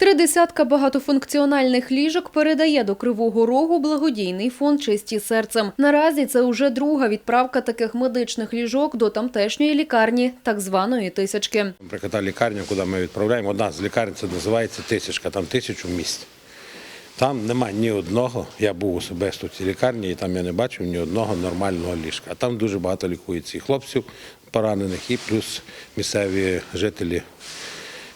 Три десятка багатофункціональних ліжок передає до Кривого Рогу благодійний фонд «Чисті серцем». Наразі це уже друга відправка таких медичних ліжок до тамтешньої лікарні, так званої тисячки. Наприклад, та лікарня, куди ми відправляємо, одна з лікарень це називається тисячка, там тисячу місць. Там нема ні одного, я був особисто в цій лікарні, і там я не бачив ні одного нормального ліжка. А там дуже багато лікується і хлопців поранених, і плюс місцеві жителі,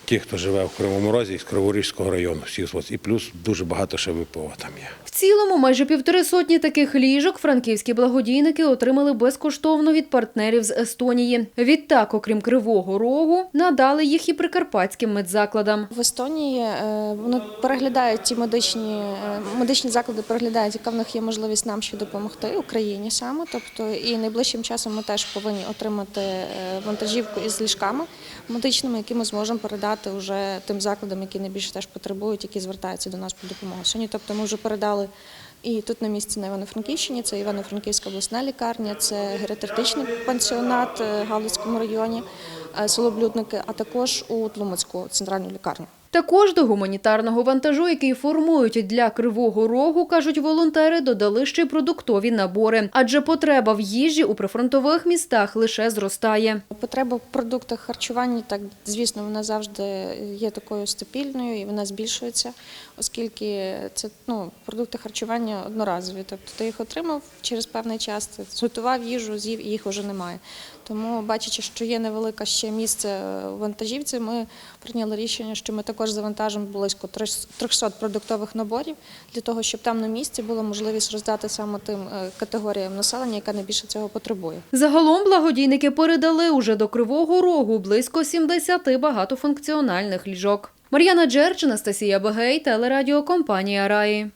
ті, хто живе в Кривому Розі, з Криворізького району, всі і плюс дуже багато ще ВПО там є. В цілому майже півтори сотні таких ліжок франківські благодійники отримали безкоштовно від партнерів з Естонії. Відтак, окрім Кривого Рогу, надали їх і прикарпатським медзакладам. В Естонії е, вони переглядають ті медичні е, медичні заклади, переглядають, яка в них є можливість нам ще допомогти Україні саме. Тобто, і найближчим часом ми теж повинні отримати е, вантажівку із ліжками медичними, які ми зможемо передати вже тим закладам, які найбільше теж потребують, які звертаються до нас по допомогу. Сьогодні, тобто, ми вже передали. І тут на місці на Івано-Франківщині це Івано-Франківська обласна лікарня, це геріатричний пансіонат е, в Галицькому районі, е, село Блюдники, а також у Тлумацьку центральну лікарню. Також до гуманітарного вантажу, який формують для Кривого Рогу, кажуть волонтери, додали ще продуктові набори, адже потреба в їжі у прифронтових містах лише зростає. Потреба в продуктах харчування, так звісно, вона завжди є такою стабільною і вона збільшується, оскільки це ну, продукти харчування одноразові. Тобто ти їх отримав через певний час, ти зготував їжу, з'їв і їх вже немає. Тому, бачачи, що є невелике ще місце вантажівці, ми прийняли рішення, що ми також завантажимо близько 300 продуктових наборів для того, щоб там на місці була можливість роздати саме тим е, категоріям населення, яка найбільше цього потребує. Загалом благодійники передали уже до Кривого Рогу близько 70 багатофункціональних ліжок. Мар'яна Джерч, Анастасія Бегей, телерадіокомпанія Раї.